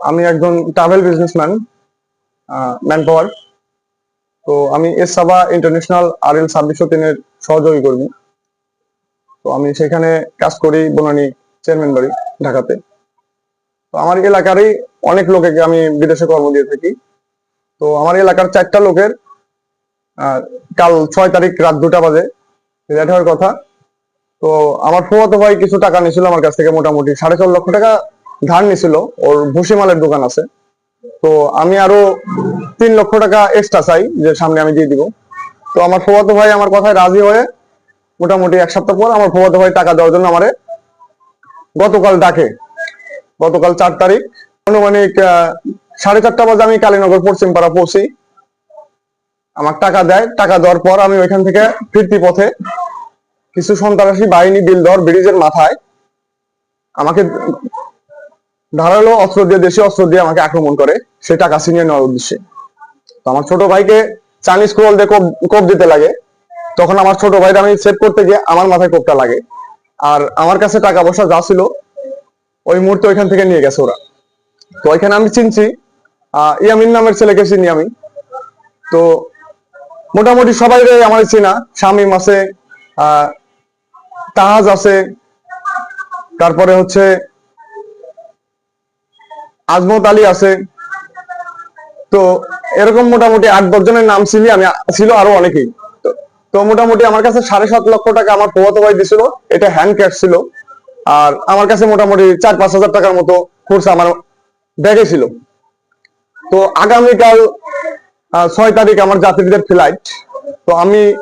আমি একজন travel businessman man power তো আমি এস সাবা ইন্টারন্যাশনাল আর এল ছাব্বিশশো তিনের সহযোগী কর্মী। তো আমি সেখানে কাজ করি বনানী চেয়ারম্যান বাড়ি, ঢাকাতে। তো আমার এলাকারই অনেক লোকে আমি বিদেশে কর্ম দিয়ে থাকি। তো আমার এলাকার চারটা লোকের কাল ছয় তারিখ রাত দুটা বাজে। হওয়ার কথা। তো আমার ফুয়াতো ভাই কিছু টাকা নিয়েছিল আমার কাছ থেকে মোটামুটি সাড়ে চার লক্ষ টাকা ধার নিছিল, ওর ভুসিমালের দোকান আছে। তো আমি আরও তিন লক্ষ টাকা এক্সট্রা চাই, যে সামনে আমি দিয়ে দিব। তো আমার ফুয়াতো ভাই আমার কথায় রাজি হয়ে মোটামুটি এক সপ্তাহ পর আমার ফুয়াতো ভাই টাকা দেওয়ার জন্য আমারে গতকাল ডাকে। গতকাল চার তারিখ, আনুমানিক সাড়ে চারটা বাজে আমি কালীনগর পশ্চিম পাড়া পৌঁছি। আমার টাকা দেয়, টাকা দেওয়ার পর আমি ওইখান থেকে ফিরতি পথে কিছু সন্ত্রাসী বাহিনী, বিল বিলদর ব্রিজের মাথায় আমাকে ধারালো অস্ত্র দিয়ে দেশীয় অস্ত্র দিয়ে আমাকে আক্রমণ করে। সে টাকা ছিনিয়ে নেওয়ার উদ্দেশ্যে। তো আমার ছোট ভাইকে চাইনিজ ক্রোল দিয়ে কোপ কোপ দিতে লাগে। তখন আমার ছোট ভাইটা আমি সেভ করতে গিয়ে আমার মাথায় কোপটা লাগে। আর আমার কাছে টাকা পয়সা যা ছিল, ওই মুহূর্তে ওইখান থেকে নিয়ে গেছে ওরা। তো ওইখানে আমি চিনছি ইয়ামিন নামের ছেলেকে চিনি আমি। তো মোটামুটি সবাই আমার চেনা। শামিম আছে তাহাজ আছে। তারপরে হচ্ছে আজমত আলী আছে। তো এরকম মোটামুটি আট, দশ জনের নাম ছিল, আমি ছিল আরও অনেকেই। তো- মোটামুটি আমার কাছে সাড়ে সাত লক্ষ টাকা আমার প্রভাত ভাই দিছিল, এটা হ্যান্ড ক্যাশ ছিল। আর আমার কাছে মোটামুটি চার, পাঁচ হাজার টাকার মতো খরচা আমার ব্যাগে ছিল। তো আগামীকাল ছয় তারিখ আমার যাত্রীদের ফ্লাইট তো আমি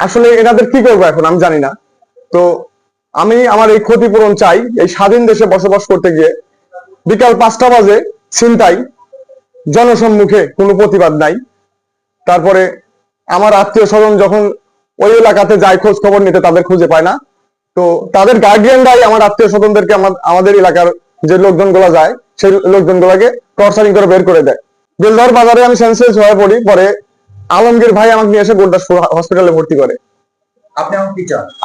আসলে এনাদের কি করব এখন আমি জানি না। তো আমি আমার এই ক্ষতিপূরণ চাই, এই স্বাধীন দেশে বসবাস করতে গিয়ে। বিকাল পাঁচটা বাজে চিন্তাই জনসম্মুখে কোনো প্রতিবাদ নাই। তারপরে আমার আত্মীয় স্বজন যখন ওই এলাকাতে যায় খোঁজ খবর নিতে তাদের খুঁজে পায় না। তো তাদের গার্ডিয়ানরাই আমার আত্মীয় স্বজনদেরকে আমাদের এলাকার যে লোকজনগুলা যায় সেই লোকজন গুলাকে টর্চারিং করে বের করে দেয়। বেলদর বাজারে আমি সেন্সেস হয়ে পড়ি পরে আলমগীর ভাই আমাকে নিয়ে এসে গোলদাস হসপিটালে ভর্তি করে।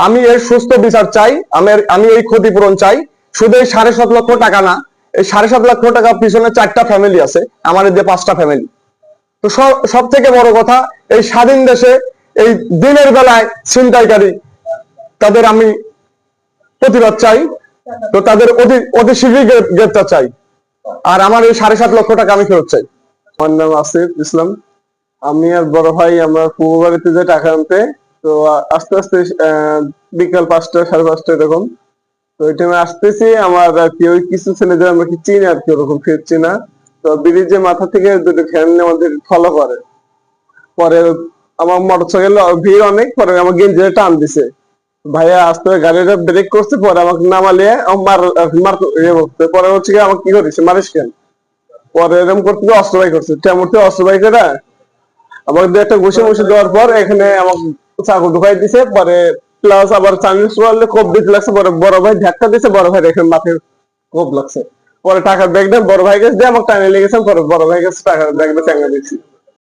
আমি এর সুস্থ বিচার চাই আমি আমি এই ক্ষতিপূরণ চাই। শুধু এই সাড়ে সাত লক্ষ টাকা না সাড়ে সাত লক্ষ টাকা পিছনে চারটা ফ্যামিলি আছে, আমার এদিকে পাঁচটা ফ্যামিলি তো সব থেকে বড় কথা, এই স্বাধীন দেশে এই দিনের বেলায় ছিনতাইকারী, তাদের আমি প্রতিবাদ চাই, তো তাদের অতি অতি শীঘ্রই গ্রেপ্তার চাই। আর আমার এই সাড়ে সাত লক্ষ টাকা আমি ফেরত চাই। আমার নাম আসিফ ইসলাম। আমি আর বড় ভাই, আমরা পূর্ব বাড়িতে যে টাকা আনতে, তো আস্তে আস্তে বিকাল পাঁচটা, সাড়ে পাঁচটা এরকম। তো ওই টাইমে আসতেছি, আমার আর কি ওই কিছু ছেলেদের আমরা কি চিনি আর কি ওরকম ফিরছি না তো ব্রিজের মাথা থেকে দুটো ফ্যান আমাদের ফলো করে। পরে আমার মোটরসাইকেল ভিড় অনেক, পরে আমার গেঞ্জিটা টান দিছে। ভাইয়া আস্তে গাড়িটা ব্রেক করছে, পরে আমাকে নামালিয়ে মার ইয়ে করতে। পরে হচ্ছে কি আমাকে কি করিস মারিস কেন? পরে এরকম করতে গিয়ে অস্ত্র করছে। তেমনতে অস্ত্র বাই করে আমাকে দু একটা ঘুষে মুষে দেওয়ার পর এখানে আমাকে চাকু ঢুকাই দিছে। পরে প্লাস আবার চাইনিজ ওয়ার্ল্ডে কোপ দিতে লাগছে পরে বড় ভাই ধাক্কা দিছে, বড় ভাই রেখে মাথায় কোপ লাগছে। পরে টাকার ব্যাগটা বড় ভাই গেছে, দিয়ে আমার টানে লেগেছে পরে বড় ভাই গেছে, টাকার ব্যাগটা চাঙ্গা দিচ্ছি।